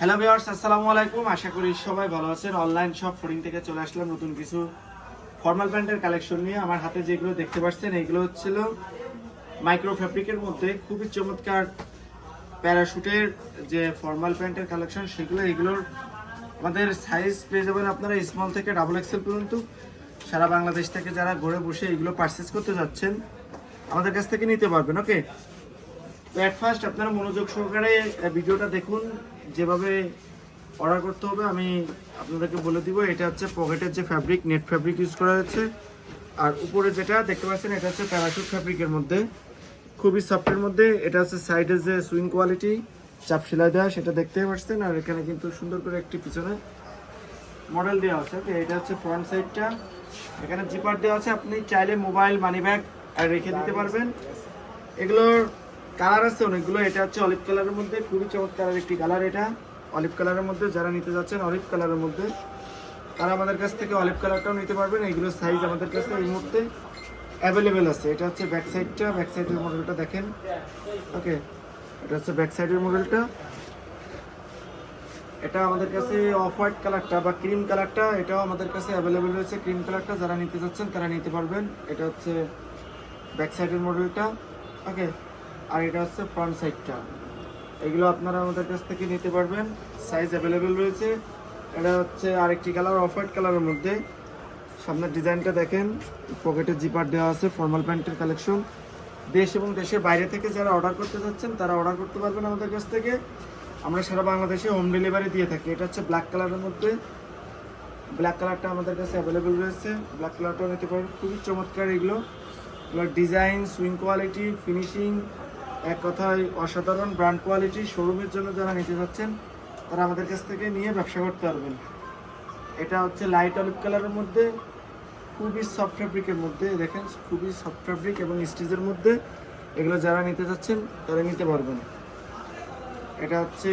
Hello viewers আসসালামু আলাইকুম। আশা করি সবাই ভালো আছেন। অনলাইন শপ ফোরিং থেকে চলে আসলাম নতুন কিছু ফর্মাল প্যান্টের কালেকশন নিয়ে। আমার হাতে যেগুলো দেখতে পাচ্ছেন এইগুলো হচ্ছিল মাইক্রো ফ্যাব্রিকের মধ্যে। খুবই চমৎকার প্যারাশুটের যে ফর্মাল প্যান্টের কালেকশন সেগুলো, এগুলোর আমাদের সাইজ পেয়ে যাবেন আপনারা স্মল থেকে ডাবল এক্সেল পর্যন্ত। সারা বাংলাদেশ থেকে যারা ঘরে বসে এগুলো পারচেস করতে যাচ্ছেন, আমাদের কাছ থেকে নিতে পারবেন ওকে তো ফার্স্ট আপনারা মনোযোগ সহকারে ভিডিওটা দেখুন। যেভাবে অর্ডার করতে হবে আমি আপনাদেরকে বলে দিব এটা হচ্ছে পকেটের যে ফ্যাব্রিক নেট ফ্যাব্রিক ইউজ করা হয়েছে। আর উপরে যেটা দেখতে পাচ্ছেন এটা হচ্ছে প্যারাশুট ফ্যাব্রিকের মধ্যে। খুবই সফটের মধ্যে। এটা হচ্ছে সাইডের যে সুইং কোয়ালিটি চাপ সেলাই দেওয়া সেটা দেখতেই পাচ্ছেন। আর এখানে কিন্তু সুন্দর করে একটি পিছনে মডেল দেওয়া আছে। Okay, এটা হচ্ছে ফ্রন্ট সাইডটা এখানে জিপার দেওয়া আছে। আপনি চাইলে মোবাইল মানি ব্যাগ রেখে দিতে পারবেন। এগুলোর কালার আছে অনেকগুলো, এটা হচ্ছে অলিভ কালারের মধ্যে, খুবই চমৎকার একটি কালার এটা। অলিভ কালারের মধ্যে যারা নিতে যাচ্ছেন, অলিভ কালারের মধ্যে। তারা আমাদের কাছ থেকে অলিভ কালারটাও নিতে পারবেন এইগুলোর সাইজ আমাদের কাছে এই মুহূর্তে অ্যাভেলেবেল আছে। এটা হচ্ছে ব্যাক সাইডটা ব্যাক সাইডের মডেলটা দেখেন। ওকে এটা হচ্ছে ব্যাক সাইডের মডেলটা এটা আমাদের কাছে অফ হোয়াইট কালারটা বা ক্রিম কালারটা, এটাও আমাদের কাছে অ্যাভেলেবেল রয়েছে। ক্রিম কালারটা যারা নিতে চাচ্ছেন তারা নিতে পারবেন। এটা হচ্ছে ব্যাক সাইডের মডেলটা ওকে আর এটা হচ্ছে ফ্রন্ট সাইডটা এগুলো আপনারা আমাদের কাছ থেকে নিতে পারবেন। সাইজ অ্যাভেলেবেল রয়েছে। এটা হচ্ছে আরেকটি কালার অফ হোয়াইট কালারের মধ্যে। সামনের ডিজাইনটা দেখেন। পকেটে জিপার দেওয়া আছে ফর্মাল প্যান্টের কালেকশন দেশ এবং দেশের বাইরে থেকে যারা অর্ডার করতে যাচ্ছেন, তারা অর্ডার করতে পারবেন আমাদের কাছ থেকে। আমরা সারা বাংলাদেশে হোম ডেলিভারি দিয়ে থাকি। এটা হচ্ছে ব্ল্যাক কালারের মধ্যে। ব্ল্যাক কালারটা আমাদের কাছে অ্যাভেলেবেল রয়েছে। ব্ল্যাক কালারটাও নিতে পারবেন। খুবই চমৎকার এগুলো। ডিজাইন সুইং কোয়ালিটি ফিনিশিং এক কথায় অসাধারণ ব্র্যান্ড কোয়ালিটি শোরুমের জন্য যারা নিতে যাচ্ছেন, তারা আমাদের কাছ থেকে নিয়ে ব্যবসা করতে পারবেন। এটা হচ্ছে লাইট অলিভ কালারের মধ্যে, খুবই সফট ফ্যাব্রিকের মধ্যে, দেখেন, খুবই সফট ফ্যাব্রিক এবং স্টিচের মধ্যে এগুলো যারা নিতে যাচ্ছেন, তারা নিতে পারবেন। এটা হচ্ছে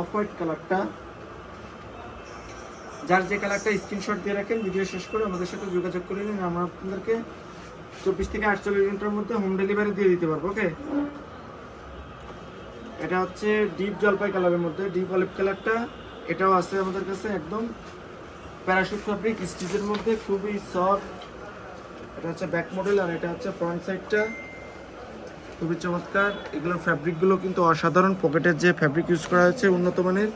অফ হোয়াইট কালারটা যার যে কালারটা স্ক্রিনশট দিয়ে রাখেন ভিডিও শেষ করে আমাদের সাথে যোগাযোগ করে নিন, আমরা আপনাদেরকে চব্বিশ থেকে আটচল্লিশ ঘণ্টার মধ্যে হোম ডেলিভারি দিয়ে দিতে পারব ওকে এটা হচ্ছে ডিপ জলপাই কালারের মধ্যে ডিপ অলিভ কালারটা এটাও আছে আমাদের কাছে একদম। প্যারাশুট ফ্যাব্রিক স্টিচের মধ্যে খুবই সফট এটা হচ্ছে ব্যাক মডেল আর এটা হচ্ছে ফ্রন্ট সাইডটা খুবই চমৎকার। এগুলোর ফ্যাব্রিকগুলো কিন্তু অসাধারণ। পকেটের যে ফ্যাব্রিক ইউজ করা হয়েছে উন্নত মানের।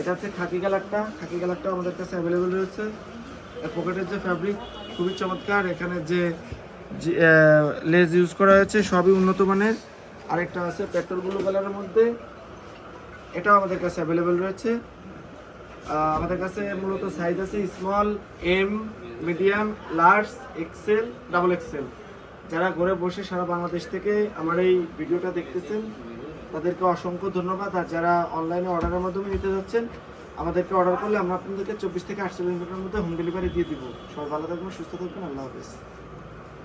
এটা হচ্ছে খাকি কালারটা খাকি কালারটা আমাদের কাছে অ্যাভেলেবেল রয়েছে। পকেটের যে ফ্যাব্রিক খুবই চমৎকার। এখানে যে লেজ ইউজ করা হয়েছে, সবই উন্নত মানের। আরেকটা আছে পেট্রোল ব্লু কালারের মধ্যে। এটাও আমাদের কাছে অ্যাভেলেবেল রয়েছে। আমাদের কাছে মূলত সাইজ আছে small M medium large XL double XL যারা ঘরে বসে সারা বাংলাদেশ থেকে আমার এই ভিডিওটা দেখতেছেন, তাদেরকে অসংখ্য ধন্যবাদ। আর যারা অনলাইনে অর্ডারের মাধ্যমে নিতে যাচ্ছেন, আমাদেরকে অর্ডার করলে আমরা আপনাদেরকে চব্বিশ থেকে আটচল্লিশ ঘণ্টার মধ্যে হোম ডেলিভারি দিয়ে দিব। সবাই ভালো থাকবেন, সুস্থ থাকবেন। আল্লাহ হাফেজ।